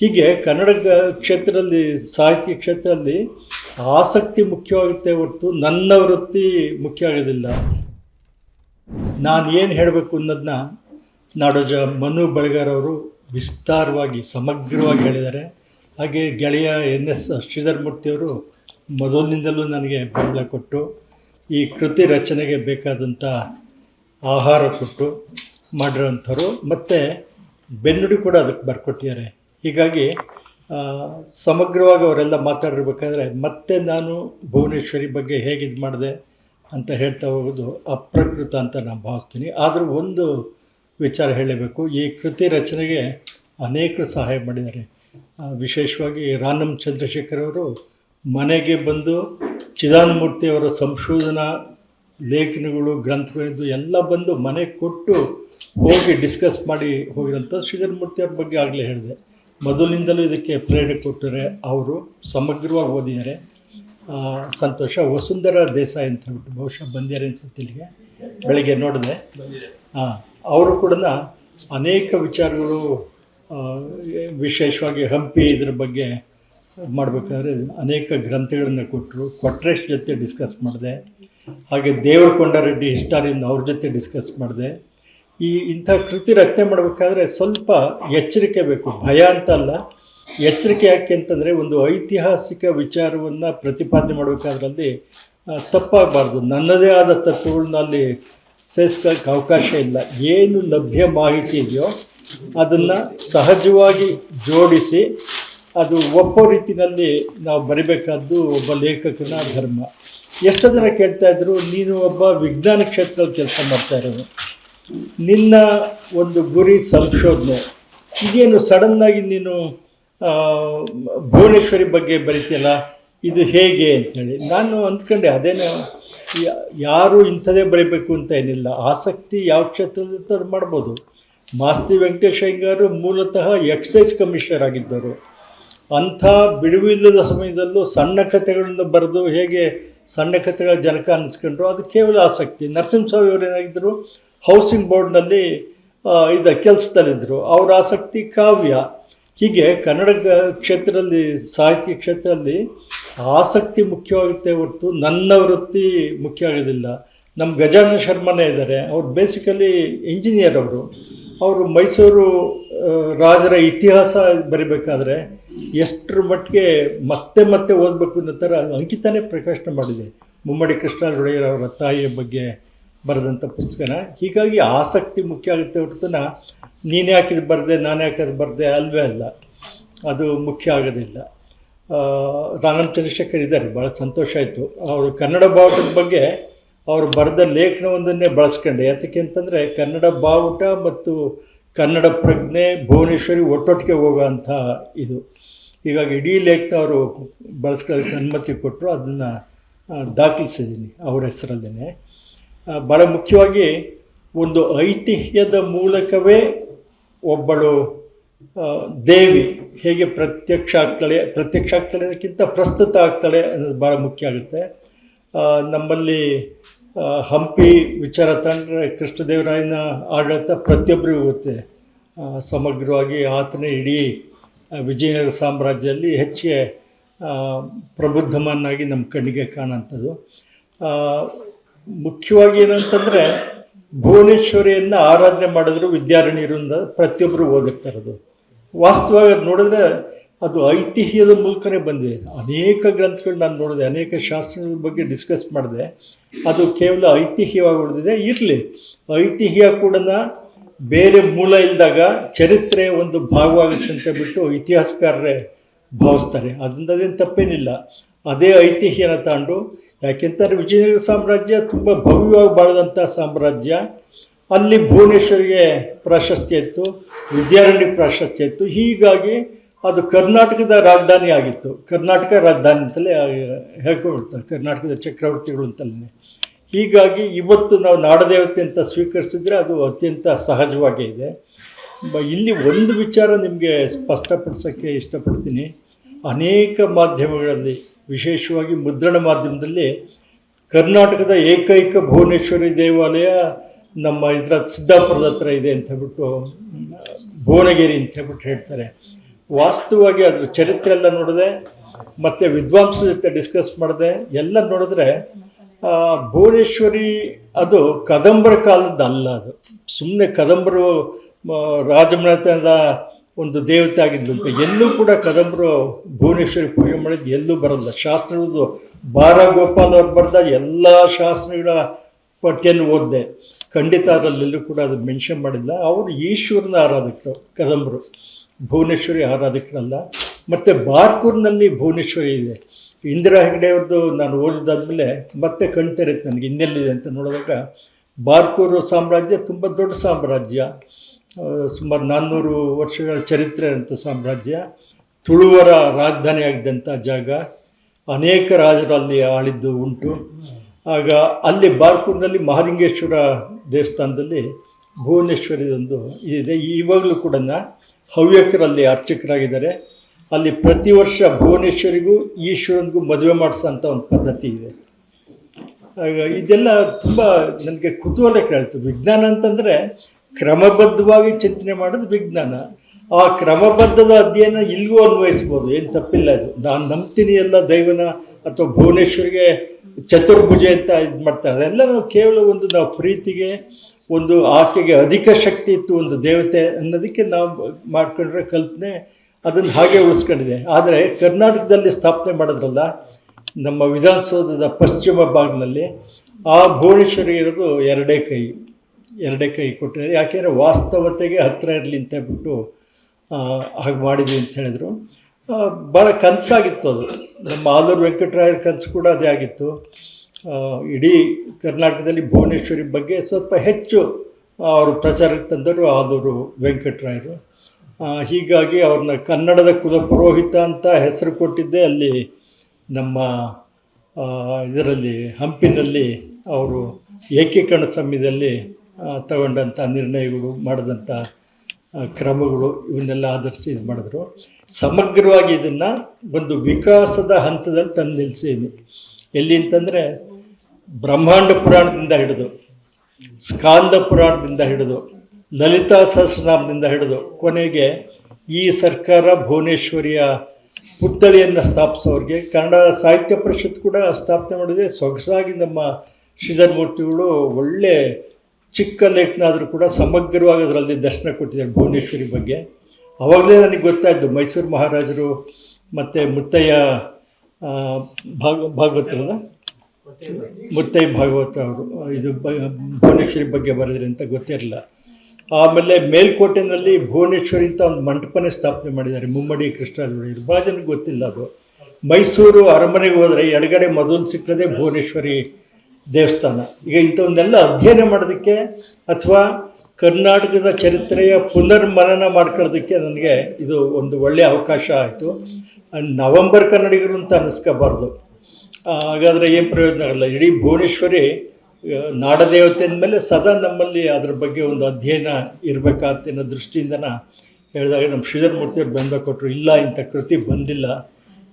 ಹೀಗೆ ಕನ್ನಡ ಕ್ಷೇತ್ರದಲ್ಲಿ, ಸಾಹಿತ್ಯ ಕ್ಷೇತ್ರದಲ್ಲಿ ಆಸಕ್ತಿ ಮುಖ್ಯವಾಗುತ್ತೆ ಹೊರತು ನನ್ನ ವೃತ್ತಿ ಮುಖ್ಯ ಆಗೋದಿಲ್ಲ ನಾನು ಏನು ಹೇಳಬೇಕು ಅನ್ನೋದನ್ನ ನಾಡೋಜ ಮನು ಬಳಗಾರ್ ಅವರು ವಿಸ್ತಾರವಾಗಿ, ಸಮಗ್ರವಾಗಿ ಹೇಳಿದ್ದಾರೆ. ಹಾಗೆ ಗೆಳೆಯ ಎನ್ ಎಸ್ ಶ್ರೀಧರ್ ಮೂರ್ತಿಯವರು ಮೊದಲಿನಿಂದಲೂ ನನಗೆ ಬೆಂಬಲ ಕೊಟ್ಟು, ಈ ಕೃತಿ ರಚನೆಗೆ ಬೇಕಾದಂಥ ಆಹಾರ ಕೊಟ್ಟು ಮಾಡಿರೋಂಥವ್ರು ಮತ್ತು ಬೆನ್ನುಡಿ ಕೂಡ ಅದಕ್ಕೆ ಬರ್ಕೊಟ್ಟಿದ್ದಾರೆ. ಹೀಗಾಗಿ ಸಮಗ್ರವಾಗಿ ಅವರೆಲ್ಲ ಮಾತಾಡಿರ್ಬೇಕಾದ್ರೆ, ಮತ್ತೆ ನಾನು ಭುವನೇಶ್ವರಿ ಬಗ್ಗೆ ಹೇಗೆ ಇದು ಮಾಡಿದೆ ಅಂತ ಹೇಳ್ತಾ ಹೋಗೋದು ಅಪ್ರಕೃತ ಅಂತ ನಾನು ಭಾವಿಸ್ತೀನಿ. ಆದರೂ ಒಂದು ವಿಚಾರ ಹೇಳಬೇಕು. ಈ ಕೃತಿ ರಚನೆಗೆ ಅನೇಕರು ಸಹಾಯ ಮಾಡಿದ್ದಾರೆ. ವಿಶೇಷವಾಗಿ ರಾನಂ ಚಂದ್ರಶೇಖರ್ ಅವರು ಮನೆಗೆ ಬಂದು ಚಿದಾನಮೂರ್ತಿಯವರ ಸಂಶೋಧನಾ ಲೇಖನಗಳು, ಗ್ರಂಥಗಳಿದ್ದು ಎಲ್ಲ ಬಂದು ಮನೆಗೆ ಕೊಟ್ಟು ಹೋಗಿ ಡಿಸ್ಕಸ್ ಮಾಡಿ ಹೋಗಿರೋಂಥ ಶ್ರೀಧರ್ ಬಗ್ಗೆ ಆಗಲೇ ಹೇಳಿದೆ. ಮೊದಲಿನಿಂದಲೂ ಇದಕ್ಕೆ ಪ್ರೇರಣೆ ಕೊಟ್ಟರೆ ಅವರು ಸಮಗ್ರವಾಗಿ ಓದಿದ್ದಾರೆ. ಸಂತೋಷ. ವಸುಂಧರ ದೇಸಾಯಿ ಅಂತ ಹೇಳ್ಬಿಟ್ಟು ಬಹುಶಃ ಬಂದಿದ್ದಾರೆ ಅನ್ಸುತ್ತೆ ಇಲ್ಲಿಗೆ. ಬೆಳಗ್ಗೆ ನೋಡಿದೆ. ಹಾಂ ಅವರು ಕೂಡ ಅನೇಕ ವಿಚಾರಗಳು ವಿಶೇಷವಾಗಿ ಹಂಪಿ ಇದ್ರ ಬಗ್ಗೆ ಮಾಡಬೇಕಾದ್ರೆ ಅನೇಕ ಗ್ರಂಥಗಳನ್ನು ಕೊಟ್ಟರು. ಕೊಟ್ರೇಶ್ ಜೊತೆ ಡಿಸ್ಕಸ್ ಮಾಡಿದೆ. ಹಾಗೆ ದೇವರಕೊಂಡ ರೆಡ್ಡಿ ಹಿಸ್ಟಾರಿಯಿಂದ ಅವ್ರ ಜೊತೆ ಡಿಸ್ಕಸ್ ಮಾಡಿದೆ. ಈ ಇಂಥ ಕೃತಿ ರಚನೆ ಮಾಡಬೇಕಾದ್ರೆ ಸ್ವಲ್ಪ ಎಚ್ಚರಿಕೆ ಬೇಕು. ಭಯ ಅಂತ ಅಲ್ಲ. ಎಚ್ಚರಿಕೆ ಯಾಕೆ ಅಂತಂದರೆ ಒಂದು ಐತಿಹಾಸಿಕ ವಿಚಾರವನ್ನು ಪ್ರತಿಪಾದನೆ ಮಾಡಬೇಕಾದ್ರಲ್ಲಿ ತಪ್ಪಾಗಬಾರ್ದು. ನನ್ನದೇ ಆದ ತತ್ವಗಳನ್ನ ಅಲ್ಲಿ ಸೇರಿಸ್ಕೊಳ್ಳೋಕ್ಕೆ ಅವಕಾಶ ಇಲ್ಲ. ಏನು ಲಭ್ಯ ಮಾಹಿತಿ ಇದೆಯೋ ಅದನ್ನು ಸಹಜವಾಗಿ ಜೋಡಿಸಿ ಅದು ಒಪ್ಪೋ ರೀತಿಯಲ್ಲಿ ನಾವು ಬರಿಬೇಕಾದ್ದು ಒಬ್ಬ ಲೇಖಕನ ಧರ್ಮ. ಎಷ್ಟೋ ಜನ ಕೇಳ್ತಾ ಇದ್ದರೂ ನೀನು ಒಬ್ಬ ವಿಜ್ಞಾನ ಕ್ಷೇತ್ರದಲ್ಲಿ ಕೆಲಸ ಮಾಡ್ತಾ ಇರೋದು. ನಿನ್ನ ಒಂದು ಗುರಿ ಸಂಶೋಧನೆ. ಇದೇನು ಸಡನ್ನಾಗಿ ನೀನು ಭುವನೇಶ್ವರಿ ಬಗ್ಗೆ ಬರಿತೀಯಲ್ಲ? ಇದು ಹೇಗೆ ಅಂಥೇಳಿ ನಾನು ಅಂದ್ಕೊಂಡೆ, ಅದೇನೇ ಯಾರು ಇಂಥದೇ ಬರೀಬೇಕು ಅಂತ ಏನಿಲ್ಲ. ಆಸಕ್ತಿ ಯಾವ ಕ್ಷೇತ್ರದಲ್ಲಿ ಮಾಡ್ಬೋದು. ಮಾಸ್ತಿ ವೆಂಕಟೇಶ್ ಅಯ್ಯಂಗಾರು ಮೂಲತಃ ಎಕ್ಸೈಸ್ ಕಮಿಷನರ್ ಆಗಿದ್ದರು. ಅಂಥ ಬಿಡುವಿಲ್ಲದ ಸಮಯದಲ್ಲೂ ಸಣ್ಣ ಕಥೆಗಳಿಂದ ಬರೆದು ಹೇಗೆ ಸಣ್ಣ ಕಥೆಗಳ ಜನಕ ಅನ್ನಿಸ್ಕೊಂಡ್ರು, ಅದು ಕೇವಲ ಆಸಕ್ತಿ. ನರಸಿಂಹಸ್ವಾಮಿ ಅವರು ಏನಾಗಿದ್ದರು ಹೌಸಿಂಗ್ ಬೋರ್ಡ್ನಲ್ಲಿ ಇದು ಕೆಲಸದಲ್ಲಿದ್ದರು ಅವರ ಆಸಕ್ತಿ ಕಾವ್ಯ. ಹೀಗೆ ಕನ್ನಡ ಕ್ಷೇತ್ರದಲ್ಲಿ, ಸಾಹಿತ್ಯ ಕ್ಷೇತ್ರದಲ್ಲಿ ಆಸಕ್ತಿ ಮುಖ್ಯವಾಗುತ್ತೆ ಹೊರತು ನನ್ನ ವೃತ್ತಿ ಮುಖ್ಯ ಆಗೋದಿಲ್ಲ ನಮ್ಮ ಗಜಾನ ಶರ್ಮನೇ ಇದ್ದಾರೆ. ಅವ್ರು ಬೇಸಿಕಲಿ ಇಂಜಿನಿಯರ್ ಅವರು. ಅವರು ಮೈಸೂರು ರಾಜರ ಇತಿಹಾಸ ಬರಿಬೇಕಾದ್ರೆ ಎಷ್ಟರ ಮಟ್ಟಿಗೆ ಮತ್ತೆ ಮತ್ತೆ ಓದಬೇಕು ಅನ್ನೋ ಥರ ಅಂಕಿತನೇ ಪ್ರಕಾಶನ ಮಾಡಿದೆ. ಮುಮ್ಮಡಿ ಕೃಷ್ಣ ಒಡೆಯರ್ ಅವರ ತಾಯಿಯ ಬಗ್ಗೆ. ಬರೆದಂಥ ಪುಸ್ತಕನ. ಹೀಗಾಗಿ ಆಸಕ್ತಿ ಮುಖ್ಯ ಆಗುತ್ತೆ ಹೊರತುನ ನೀನು ಯಾಕಿದು ಬರೆದೆ, ನಾನು ಹಾಕಿದ ಬರೆದೆ ಅಲ್ವೇ ಅಲ್ಲ. ಅದು ಮುಖ್ಯ ಆಗೋದಿಲ್ಲ. ರಾನಂ ಚಂದ್ರಶೇಖರ್ ಇದ್ದಾರೆ ಭಾಳ ಸಂತೋಷ ಆಯಿತು. ಅವರು ಕನ್ನಡ ಬಾವುಟದ ಬಗ್ಗೆ ಅವರು ಬರೆದ ಲೇಖನವೊಂದನ್ನೇ ಬಳಸ್ಕೊಂಡೆ. ಯಾತಕ್ಕೆ ಅಂತಂದರೆ, ಕನ್ನಡ ಬಾವುಟ ಮತ್ತು ಕನ್ನಡ ಪ್ರಜ್ಞೆ, ಭುವನೇಶ್ವರಿ ಒಟ್ಟೊಟ್ಟಿಗೆ ಹೋಗೋವಂಥ ಇದು. ಹೀಗಾಗಿ ಇಡೀ ಲೇಖನ ಅವರು ಬಳಸ್ಕೊಳ್ಳೋದಕ್ಕೆ ಅನುಮತಿ ಕೊಟ್ಟರು. ಅದನ್ನು ದಾಖಲಿಸಿದ್ದೀನಿ ಅವ್ರ ಹೆಸರಲ್ಲೇ ಭಾಳ ಮುಖ್ಯವಾಗಿ ಒಂದು ಐತಿಹ್ಯದ ಮೂಲಕವೇ ಒಬ್ಬಳು ದೇವಿ ಹೇಗೆ ಪ್ರತ್ಯಕ್ಷ ಆಗ್ತಾಳೆ ಪ್ರತ್ಯಕ್ಷ ಆಗ್ತಾಳೆ ಅದಕ್ಕಿಂತ ಪ್ರಸ್ತುತ ಆಗ್ತಾಳೆ ಅನ್ನೋದು ಭಾಳ ಮುಖ್ಯ ಆಗುತ್ತೆ. ನಮ್ಮಲ್ಲಿ ಹಂಪಿ ವಿಚಾರ ತಂದರೆ ಕೃಷ್ಣದೇವರಾಯನ ಆಡಳಿತ ಪ್ರತಿಯೊಬ್ಬರಿಗೂ ಗೊತ್ತಿದೆ ಸಮಗ್ರವಾಗಿ ಆತನೇ ಇಡೀ ವಿಜಯನಗರ ಸಾಮ್ರಾಜ್ಯದಲ್ಲಿ ಹೆಚ್ಚಿಗೆ ಪ್ರಬುದ್ಧಮಾನಾಗಿ ನಮ್ಮ ಕಣ್ಣಿಗೆ ಕಾಣೋಂಥದ್ದು ಮುಖ್ಯವಾಗಿ ಏನಂತಂದರೆ ಭುವನೇಶ್ವರಿಯನ್ನು ಆರಾಧನೆ ಮಾಡಿದ್ರು ವಿದ್ಯಾರಣ್ಯರಿಂದ ಪ್ರತಿಯೊಬ್ಬರು ಓದಿರ್ತಾರದು ವಾಸ್ತವವಾಗಿ ಅದು ನೋಡಿದ್ರೆ ಅದು ಐತಿಹ್ಯದ ಮೂಲಕನೇ ಬಂದಿದೆ. ಅನೇಕ ಗ್ರಂಥಗಳು ನಾನು ನೋಡಿದೆ, ಅನೇಕ ಶಾಸ್ತ್ರಗಳ ಬಗ್ಗೆ ಡಿಸ್ಕಸ್ ಮಾಡಿದೆ. ಅದು ಕೇವಲ ಐತಿಹ್ಯವಾಗಿ ಉಳಿದಿದೆ. ಇರಲಿ, ಐತಿಹ್ಯ ಕೂಡ ಬೇರೆ ಮೂಲ ಇಲ್ಲದಾಗ ಚರಿತ್ರೆ ಒಂದು ಭಾಗವಾಗುತ್ತೆ ಅಂತ ಬಿಟ್ಟು ಇತಿಹಾಸಕಾರರೇ ಭಾವಿಸ್ತಾರೆ. ಅದರಿಂದ ಅದೇನು ತಪ್ಪೇನಿಲ್ಲ. ಅದೇ ಐತಿಹ್ಯನ ತಗೊಂಡು ಯಾಕೆಂತಂದ್ರೆ ವಿಜಯನಗರ ಸಾಮ್ರಾಜ್ಯ ತುಂಬ ಭವ್ಯವಾಗಿ ಬಾಳದಂಥ ಸಾಮ್ರಾಜ್ಯ. ಅಲ್ಲಿ ಭುವನೇಶ್ವರಿಗೆ ಪ್ರಾಶಸ್ತ್ಯ ಇತ್ತು ವಿದ್ಯಾರಣ್ಯ ಪ್ರಾಶಸ್ತ್ಯ ಇತ್ತು. ಹೀಗಾಗಿ ಅದು ಕರ್ನಾಟಕದ ರಾಜಧಾನಿ ಆಗಿತ್ತು. ಕರ್ನಾಟಕ ರಾಜಧಾನಿ ಅಂತಲೇ ಹೇಳ್ಕೊಳ್ತಾರೆ, ಕರ್ನಾಟಕದ ಚಕ್ರವರ್ತಿಗಳು ಅಂತಲೇ. ಹೀಗಾಗಿ ಇವತ್ತು ನಾವು ನಾಡದೇವತೆ ಅಂತ ಸ್ವೀಕರಿಸಿದ್ರೆ ಅದು ಅತ್ಯಂತ ಸಹಜವಾಗೇ ಇದೆ. ಇಲ್ಲಿ ಒಂದು ವಿಚಾರ ನಿಮಗೆ ಸ್ಪಷ್ಟಪಡಿಸೋಕ್ಕೆ ಇಷ್ಟಪಡ್ತೀನಿ. ಅನೇಕ ಮಾಧ್ಯಮಗಳಲ್ಲಿ, ವಿಶೇಷವಾಗಿ ಮುದ್ರಣ ಮಾಧ್ಯಮದಲ್ಲಿ ಕರ್ನಾಟಕದ ಏಕೈಕ ಭುವನೇಶ್ವರಿ ದೇವಾಲಯ ನಮ್ಮ ಇದರ ಸಿದ್ದಾಪುರದ ಹತ್ರ ಇದೆ ಅಂತ ಹೇಳ್ಬಿಟ್ಟು, ಭುವನಗಿರಿ ಅಂತ ಹೇಳ್ಬಿಟ್ಟು ಹೇಳ್ತಾರೆ. ವಾಸ್ತವವಾಗಿ ಅದ್ರ ಚರಿತ್ರೆ ಎಲ್ಲ ನೋಡಿದೆ, ಮತ್ತು ವಿದ್ವಾಂಸರ ಜೊತೆ ಡಿಸ್ಕಸ್ ಮಾಡಿದೆ, ಎಲ್ಲ ನೋಡಿದ್ರೆ ಭುವನೇಶ್ವರಿ ಅದು ಕದಂಬರ ಕಾಲದ ಅಲ್ಲ ಅದು. ಸುಮ್ಮನೆ ಕದಂಬರು ರಾಜಮನೆತನದ ಒಂದು ದೇವತೆ ಆಗಿದ್ಲು ಅಂತ. ಎಲ್ಲೂ ಕೂಡ ಕದಂಬರು ಭುವನೇಶ್ವರಿ ಪೂಜೆ ಮಾಡಿದ್ದು ಎಲ್ಲೂ ಬರಲ್ಲ. ಶಾಸ್ತ್ರದ್ದು ಬಾರ ಗೋಪಾಲ್ ಅವ್ರು ಬರೆದ ಎಲ್ಲ ಶಾಸ್ತ್ರಗಳ ಪಟ್ಟಿಯನ್ನು ಓದಿದೆ. ಖಂಡಿತ ಅದರಲ್ಲೆಲ್ಲೂ ಕೂಡ ಅದು ಮೆನ್ಷನ್ ಮಾಡಿಲ್ಲ. ಅವರು ಈಶ್ವರನ ಆರಾಧಕರು, ಕದಂಬರು. ಭುವನೇಶ್ವರಿ ಆರಾಧಕರಲ್ಲ. ಮತ್ತು ಬಾರ್ಕೂರ್ನಲ್ಲಿ ಭುವನೇಶ್ವರಿ ಇದೆ. ಇಂದಿರಾ ಹೆಗ್ಡೆಯವ್ರದ್ದು ನಾನು ಓದಿದಾದ್ಮೇಲೆ ಮತ್ತೆ ಕಣ್ತಿರುತ್ತೆ ನನಗೆ ಇನ್ನೆಲ್ಲಿದೆ ಅಂತ ನೋಡಿದಾಗ, ಬಾರ್ಕೂರು ಸಾಮ್ರಾಜ್ಯ ತುಂಬ ದೊಡ್ಡ ಸಾಮ್ರಾಜ್ಯ. ಸುಮಾರು ನಾನ್ನೂರು ವರ್ಷಗಳ ಚರಿತ್ರೆ ಅಂತ ಸಾಮ್ರಾಜ್ಯ. ತುಳುವರ ರಾಜಧಾನಿಯಾಗಿದ್ದಂಥ ಜಾಗ. ಅನೇಕ ರಾಜರು ಅಲ್ಲಿ ಆಳಿದ್ದು ಉಂಟು. ಆಗ ಅಲ್ಲಿ ಬಾರ್ಕೂರಿನಲ್ಲಿ ಮಹಾಲಿಂಗೇಶ್ವರ ದೇವಸ್ಥಾನದಲ್ಲಿ ಭುವನೇಶ್ವರಿದೊಂದು ಇದೆ. ಇವಾಗಲೂ ಕೂಡ ಹವ್ಯಕರಲ್ಲಿ ಅರ್ಚಕರಾಗಿದ್ದಾರೆ. ಅಲ್ಲಿ ಪ್ರತಿ ವರ್ಷ ಭುವನೇಶ್ವರಿಗೂ, ಈಶ್ವರನಿಗೂ ಮದುವೆ ಮಾಡಿಸೋಂಥ ಒಂದು ಪದ್ಧತಿ ಇದೆ. ಆಗ ಇದೆಲ್ಲ ತುಂಬ ನನಗೆ ಕುತೂಹಲ ಕೇಳ್ತು. ವಿಜ್ಞಾನ ಅಂತಂದರೆ ಕ್ರಮಬದ್ಧವಾಗಿ ಚಿಂತನೆ ಮಾಡೋದು ವಿಜ್ಞಾನ. ಆ ಕ್ರಮಬದ್ಧದ ಅಧ್ಯಯನ ಇಲ್ಲಿಗೂ ಅನ್ವಯಿಸ್ಬೋದು, ಏನು ತಪ್ಪಿಲ್ಲ ಇದು. ನಾನು ನಂಬ್ತೀನಿ ಎಲ್ಲ ದೈವನ ಅಥವಾ ಭುವನೇಶ್ವರಿಗೆ ಚತುರ್ಭುಜ ಅಂತ ಇದು ಮಾಡ್ತಾರೆ. ಅದೆಲ್ಲ ನಾವು ಕೇವಲ ಒಂದು ನಾವು ಪ್ರೀತಿಗೆ, ಒಂದು ಆಕೆಗೆ ಅಧಿಕ ಶಕ್ತಿ ಇತ್ತು ಒಂದು ದೇವತೆ ಅನ್ನೋದಕ್ಕೆ ನಾವು ಮಾಡ್ಕೊಂಡ್ರೆ ಕಲ್ಪನೆ ಅದನ್ನು ಹಾಗೆ ಉಳಿಸ್ಕೊಂಡಿದೆ. ಆದರೆ ಕರ್ನಾಟಕದಲ್ಲಿ ಸ್ಥಾಪನೆ ಮಾಡೋದ್ರಲ್ಲ, ನಮ್ಮ ವಿಧಾನಸೌಧದ ಪಶ್ಚಿಮ ಭಾಗದಲ್ಲಿ, ಆ ಭುವನೇಶ್ವರಿ ಇರೋದು ಎರಡೇ ಕೈ. ಎರಡೇ ಕೈ ಕೊಟ್ಟಿದ್ದಾರೆ ಯಾಕೆಂದರೆ ವಾಸ್ತವತೆಗೆ ಹತ್ತಿರ ಇರಲಿ ಅಂತ ಹೇಳ್ಬಿಟ್ಟು ಹಾಗೆ ಮಾಡಿದ್ವಿ ಅಂತ ಹೇಳಿದರು. ಭಾಳ ಕನಸಾಗಿತ್ತು ಅದು. ನಮ್ಮ ಆಲೂರು ವೆಂಕಟರಾಯರ ಕನಸು ಕೂಡ ಅದೇ ಆಗಿತ್ತು. ಇಡೀ ಕರ್ನಾಟಕದಲ್ಲಿ ಭುವನೇಶ್ವರಿ ಬಗ್ಗೆ ಸ್ವಲ್ಪ ಹೆಚ್ಚು ಅವರು ಪ್ರಚಾರಕ್ಕೆ ತಂದರು ಆಲೂರು ವೆಂಕಟರಾಯರು. ಹೀಗಾಗಿ ಅವ್ರನ್ನ ಕನ್ನಡದ ಕುಲ ಪುರೋಹಿತ ಅಂತ ಹೆಸರು ಕೊಟ್ಟಿದ್ದೆ ಅಲ್ಲಿ ನಮ್ಮ ಇದರಲ್ಲಿ, ಹಂಪಿನಲ್ಲಿ ಅವರು ಏಕೀಕರಣ ಸಮಯದಲ್ಲಿ ತಗೊಂಡಂಥ ನಿರ್ಣಯಗಳು ಮಾಡಿದಂಥ ಕ್ರಮಗಳು ಇವನ್ನೆಲ್ಲ ಆಧರಿಸಿ ಇದು ಮಾಡಿದ್ರು. ಸಮಗ್ರವಾಗಿ ಇದನ್ನು ಒಂದು ವಿಕಾಸದ ಹಂತದಲ್ಲಿ ತಂದು ನಿಲ್ಲಿಸೀನಿ ಎಲ್ಲಿ ಅಂತಂದರೆ ಬ್ರಹ್ಮಾಂಡ ಪುರಾಣದಿಂದ ಹಿಡಿದು, ಸ್ಕಾಂದ ಪುರಾಣದಿಂದ ಹಿಡಿದು, ಲಲಿತಾ ಸಹಸ್ರನಾಮದಿಂದ ಹಿಡಿದು, ಕೊನೆಗೆ ಈ ಸರ್ಕಾರ ಭುವನೇಶ್ವರಿಯ ಪುತ್ಥಳಿಯನ್ನು ಸ್ಥಾಪಿಸೋರಿಗೆ ಕನ್ನಡ ಸಾಹಿತ್ಯ ಪರಿಷತ್ ಕೂಡ ಸ್ಥಾಪನೆ ಮಾಡಿದೆ. ಸೊಗಸಾಗಿ ನಮ್ಮ ಶ್ರೀಧರ್ ಮೂರ್ತಿಗಳು ಒಳ್ಳೆ ಚಿಕ್ಕ ಲೇಖನ ಆದರೂ ಕೂಡ ಸಮಗ್ರವಾಗಿ ಅದರಲ್ಲಿ ದರ್ಶನ ಕೊಟ್ಟಿದ್ದಾರೆ ಭುವನೇಶ್ವರಿ ಬಗ್ಗೆ. ಅವಾಗಲೇ ನನಗೆ ಗೊತ್ತಾಯಿತು, ಮೈಸೂರು ಮಹಾರಾಜರು ಮತ್ತು ಮುತ್ತಯ್ಯ ಭಾಗ, ಭಾಗವತರಲ್ಲ? ಮುತ್ತಯ್ಯ ಭಾಗವತ ಅವರು, ಇದು ಭುವನೇಶ್ವರಿ ಬಗ್ಗೆ ಬರೆದ್ರಿ ಅಂತ ಗೊತ್ತಿರಲಿಲ್ಲ ಆಮೇಲೆ ಮೇಲ್ಕೋಟೆನಲ್ಲಿ ಭುವನೇಶ್ವರಿ ಅಂತ ಒಂದು ಮಂಟಪನೇ ಸ್ಥಾಪನೆ ಮಾಡಿದ್ದಾರೆ, ಮುಮ್ಮಡಿ ಕೃಷ್ಣ ಭಾಳ ಜನಕ್ಕೆ ಗೊತ್ತಿಲ್ಲ ಅದು. ಮೈಸೂರು ಅರಮನೆಗೆ ಹೋದರೆ ಎಡಗಡೆ ಮೊದಲು ಸಿಕ್ಕದೆ ಭುವನೇಶ್ವರಿ ದೇವಸ್ಥಾನ. ಈಗ ಇಂಥವನ್ನೆಲ್ಲ ಅಧ್ಯಯನ ಮಾಡೋದಕ್ಕೆ ಅಥವಾ ಕರ್ನಾಟಕದ ಚರಿತ್ರೆಯ ಪುನರ್ಮನನ ಮಾಡ್ಕೊಳ್ಳೋದಕ್ಕೆ ನನಗೆ ಇದು ಒಂದು ಒಳ್ಳೆಯ ಅವಕಾಶ ಆಯಿತು. ನವಂಬರ್ ಕನ್ನಡಿಗರು ಅಂತ ಅನ್ನಿಸ್ಕೋಬಾರ್ದು ಹಾಗಾದರೆ ಏನು ಪ್ರಯೋಜನ ಆಗಲ್ಲ. ಇಡೀ ಭುವನೇಶ್ವರಿ ನಾಡದೇವತೆ ಅಂದಮೇಲೆ ಸದಾ ನಮ್ಮಲ್ಲಿ ಅದ್ರ ಬಗ್ಗೆ ಒಂದು ಅಧ್ಯಯನ ಇರಬೇಕಾಗತ್ತೆ ಅನ್ನೋ ದೃಷ್ಟಿಯಿಂದನ ಹೇಳಿದಾಗ ನಮ್ಮ ಶ್ರೀಧರ್ ಮೂರ್ತಿಯವ್ರು ಬೆಂಬಲ ಕೊಟ್ಟರು, ಇಲ್ಲ ಇಂಥ ಕೃತಿ ಬಂದಿಲ್ಲ.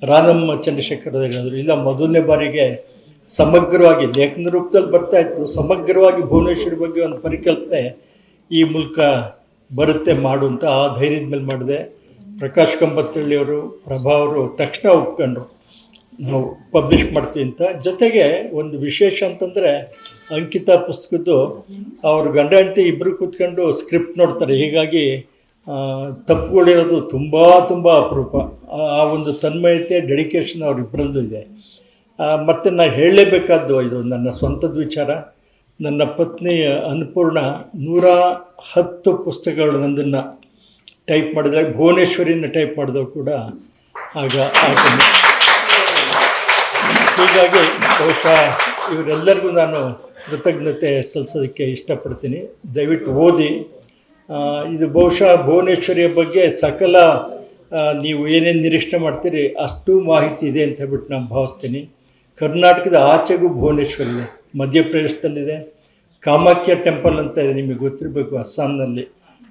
ರಾನಮ್ಮ ಚಂದ್ರಶೇಖರ್ ಹೇಳಿದ್ರು, ಇಲ್ಲ ಮೊದಲನೇ ಬಾರಿಗೆ ಸಮಗ್ರವಾಗಿ ಲೇಖನ ರೂಪದಲ್ಲಿ ಬರ್ತಾ ಇತ್ತು. ಸಮಗ್ರವಾಗಿ ಭುವನೇಶ್ವರಿ ಬಗ್ಗೆ ಒಂದು ಪರಿಕಲ್ಪನೆ ಈ ಮೂಲಕ ಬರುತ್ತೆ ಮಾಡು ಅಂತ ಆ ಧೈರ್ಯದ ಮೇಲೆ ಮಾಡಿದೆ. ಪ್ರಕಾಶ್ ಕಂಬತ್ತಳ್ಳಿಯವರು ಪ್ರಭಾ ಅವರು, ತಕ್ಷಣ ಒಪ್ಕೊಂಡ್ರು, ನಾವು ಪಬ್ಲಿಷ್ ಮಾಡ್ತೀವಿ ಅಂತ. ಜೊತೆಗೆ ಒಂದು ವಿಶೇಷ ಅಂತಂದರೆ, ಅಂಕಿತಾ ಪುಸ್ತಕದ್ದು, ಅವ್ರ ಗಂಡ ಹೆಂಡತಿ ಇಬ್ಬರು ಕೂತ್ಕೊಂಡು ಸ್ಕ್ರಿಪ್ಟ್ ನೋಡ್ತಾರೆ. ಹೀಗಾಗಿ ತಪ್ಪುಗಳಿರೋದು ತುಂಬ ತುಂಬ ಅಪರೂಪ. ಆ- ಒಂದು ತನ್ಮಯತೆ ಡೆಡಿಕೇಶನ್ ಅವರಿಬ್ಬರಲ್ಲೂ ಇದೆ. ಮತ್ತು ನಾನು ಹೇಳಲೇಬೇಕಾದ್ದು ಇದು ನನ್ನ ಸ್ವಂತದ ವಿಚಾರ. ನನ್ನ ಪತ್ನಿ ಅನ್ನಪೂರ್ಣ ನೂರ ಹತ್ತು ಪುಸ್ತಕಗಳು ನಂದನ್ನು ಟೈಪ್ ಮಾಡಿದಾಗ ಭುವನೇಶ್ವರಿಯನ್ನು ಟೈಪ್ ಮಾಡಿದವು ಕೂಡ ಆಗ ಹೀಗಾಗಿ ಬಹುಶಃ ಇವರೆಲ್ಲರಿಗೂ ನಾನು ಕೃತಜ್ಞತೆ ಸಲ್ಲಿಸೋದಕ್ಕೆ ಇಷ್ಟಪಡ್ತೀನಿ. ದಯವಿಟ್ಟು ಓದಿ. ಇದು ಬಹುಶಃ ಭುವನೇಶ್ವರಿಯ ಬಗ್ಗೆ ಸಕಲ ನೀವು ಏನೇನು ನಿರೀಕ್ಷಣೆ ಮಾಡ್ತೀರಿ ಅಷ್ಟು ಮಾಹಿತಿ ಇದೆ ಅಂತ ಹೇಳ್ಬಿಟ್ಟು ನಾನು ಭಾವಿಸ್ತೀನಿ. ಕರ್ನಾಟಕದ ಆಚೆಗೂ ಭುವನೇಶ್ವರ ಇದೆ ಮಧ್ಯಪ್ರದೇಶದಲ್ಲಿದೆ. ಕಾಮಾಖ್ಯ ಟೆಂಪಲ್ ಅಂತ ಇದೆ, ನಿಮಗೆ ಗೊತ್ತಿರಬೇಕು ಅಸ್ಸಾಂನಲ್ಲಿ.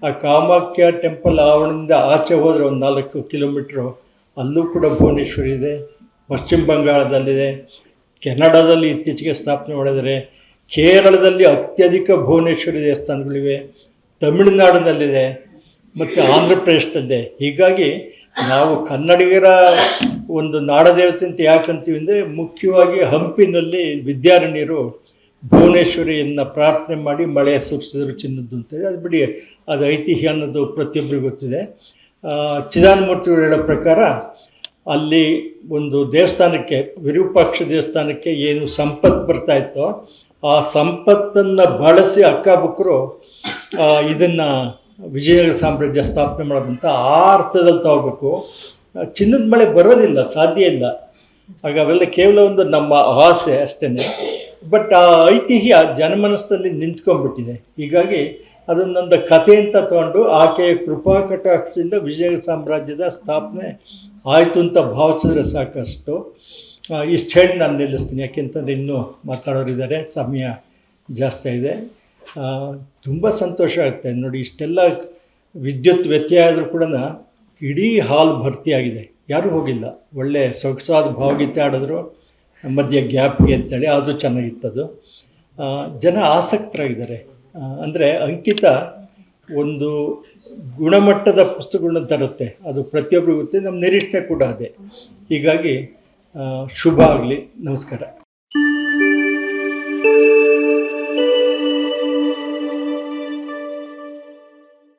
ಆ ಕಾಮಾಖ್ಯ ಟೆಂಪಲ್ ಆವರಣದಿಂದ ಆಚೆ ಹೋದರೆ ಒಂದು ನಾಲ್ಕು ಕಿಲೋಮೀಟ್ರು, ಅಲ್ಲೂ ಕೂಡ ಭುವನೇಶ್ವರಿ ಇದೆ. ಪಶ್ಚಿಮ ಬಂಗಾಳದಲ್ಲಿದೆ. ಕೆನಡಾದಲ್ಲಿ ಇತ್ತೀಚೆಗೆ ಸ್ಥಾಪನೆ ಮಾಡಿದರೆ, ಕೇರಳದಲ್ಲಿ ಅತ್ಯಧಿಕ ಭುವನೇಶ್ವರಿ ದೇವಸ್ಥಾನಗಳಿವೆ. ತಮಿಳುನಾಡಿನಲ್ಲಿದೆ. ಮತ್ತು ಆಂಧ್ರ ಪ್ರದೇಶದಲ್ಲಿದೆ ಹೀಗಾಗಿ ನಾವು ಕನ್ನಡಿಗರ ಒಂದು ನಾಡದೇವತೆ ಅಂತ ಯಾಕಂತೀವಿ ಅಂದರೆ ಮುಖ್ಯವಾಗಿ ಹಂಪಿನಲ್ಲಿ ವಿದ್ಯಾರಣ್ಯರು ಭುವನೇಶ್ವರಿಯನ್ನು ಪ್ರಾರ್ಥನೆ ಮಾಡಿ ಮಳೆ ಸುರಿಸಿದ್ರು ಚಿನ್ನದ್ದು ಅಂತೇಳಿ ಅದು ಬಿಡಿ, ಅದು ಐತಿಹ್ಯ ಅನ್ನೋದು ಪ್ರತಿಯೊಬ್ಬರಿಗೂ ಗೊತ್ತಿದೆ. ಚಿದಾನಮೂರ್ತಿಯವರು ಹೇಳೋ ಪ್ರಕಾರ ಅಲ್ಲಿ ಒಂದು ದೇವಸ್ಥಾನಕ್ಕೆ, ವಿರೂಪಾಕ್ಷ ದೇವಸ್ಥಾನಕ್ಕೆ ಏನು ಸಂಪತ್ತು ಬರ್ತಾ ಇತ್ತೋ, ಆ ಸಂಪತ್ತನ್ನು ಬಳಸಿ ಅಕ್ಕಬುಕ್ಕರು ಇದನ್ನು ವಿಜಯನಗರ ಸಾಮ್ರಾಜ್ಯ ಸ್ಥಾಪನೆ ಮಾಡೋದಂತ ಆ ಅರ್ಥದಲ್ಲಿ ತಗೋಬೇಕು ಚಿನ್ನದ ಮಳೆ ಬರೋದಿಲ್ಲ, ಸಾಧ್ಯ ಇಲ್ಲ. ಆಗ ಅವೆಲ್ಲ ಕೇವಲ ಒಂದು ನಮ್ಮ ಆಸೆ ಅಷ್ಟೇ ಬಟ್ ಆ ಐತಿಹ್ಯ ಜನಮನಸ್ಸಲ್ಲಿ ನಿಂತ್ಕೊಂಡ್ಬಿಟ್ಟಿದೆ. ಹೀಗಾಗಿ ಅದನ್ನೊಂದು ಕತೆ ಅಂತ ತಗೊಂಡು ಆಕೆಯ ಕೃಪಾ ಕಟಾಕ್ಷದಿಂದ ವಿಜಯ ಸಾಮ್ರಾಜ್ಯದ ಸ್ಥಾಪನೆ ಆಯಿತು ಅಂತ ಭಾವಿಸಿದ್ರೆ ಸಾಕಷ್ಟು. ಇಷ್ಟು ಹೇಳಿ ನಾನು ನಿಲ್ಲಿಸ್ತೀನಿ. ಯಾಕೆಂತಂದರೆ ಇನ್ನೂ ಮಾತಾಡೋರಿದ್ದಾರೆ. ಸಮಯ ಜಾಸ್ತಿ ಇದೆ ತುಂಬ ಸಂತೋಷ ಆಗುತ್ತೆ. ನೋಡಿ, ಇಷ್ಟೆಲ್ಲ ವಿದ್ಯುತ್ ವ್ಯತ್ಯಯ ಆದರೂ ಕೂಡ ಇಡೀ ಹಾಲ್ ಭರ್ತಿಯಾಗಿದೆ ಯಾರೂ ಹೋಗಿಲ್ಲ. ಒಳ್ಳೆ ಸೊಗಸಾದ ಭಾವಗೀತೆ ಆಡಿದ್ರು ಮಧ್ಯೆ ಗ್ಯಾಪ್ಗೆ ಅಂತೇಳಿ ಅದು ಚೆನ್ನಾಗಿತ್ತದು. ಜನ ಆಸಕ್ತರಾಗಿದ್ದಾರೆ. ಅಂದರೆ ಅಂಕಿತ ಒಂದು ಗುಣಮಟ್ಟದ ಪುಸ್ತಕಗಳನ್ನ ತರುತ್ತೆ. ಅದು ಪ್ರತಿಯೊಬ್ಬರಿಗೂ ಗೊತ್ತೆ ನಮ್ಮ ನಿರೀಕ್ಷಣೆ ಕೂಡ ಅದೇ. ಹೀಗಾಗಿ ಶುಭ ಆಗಲಿ. ನಮಸ್ಕಾರ.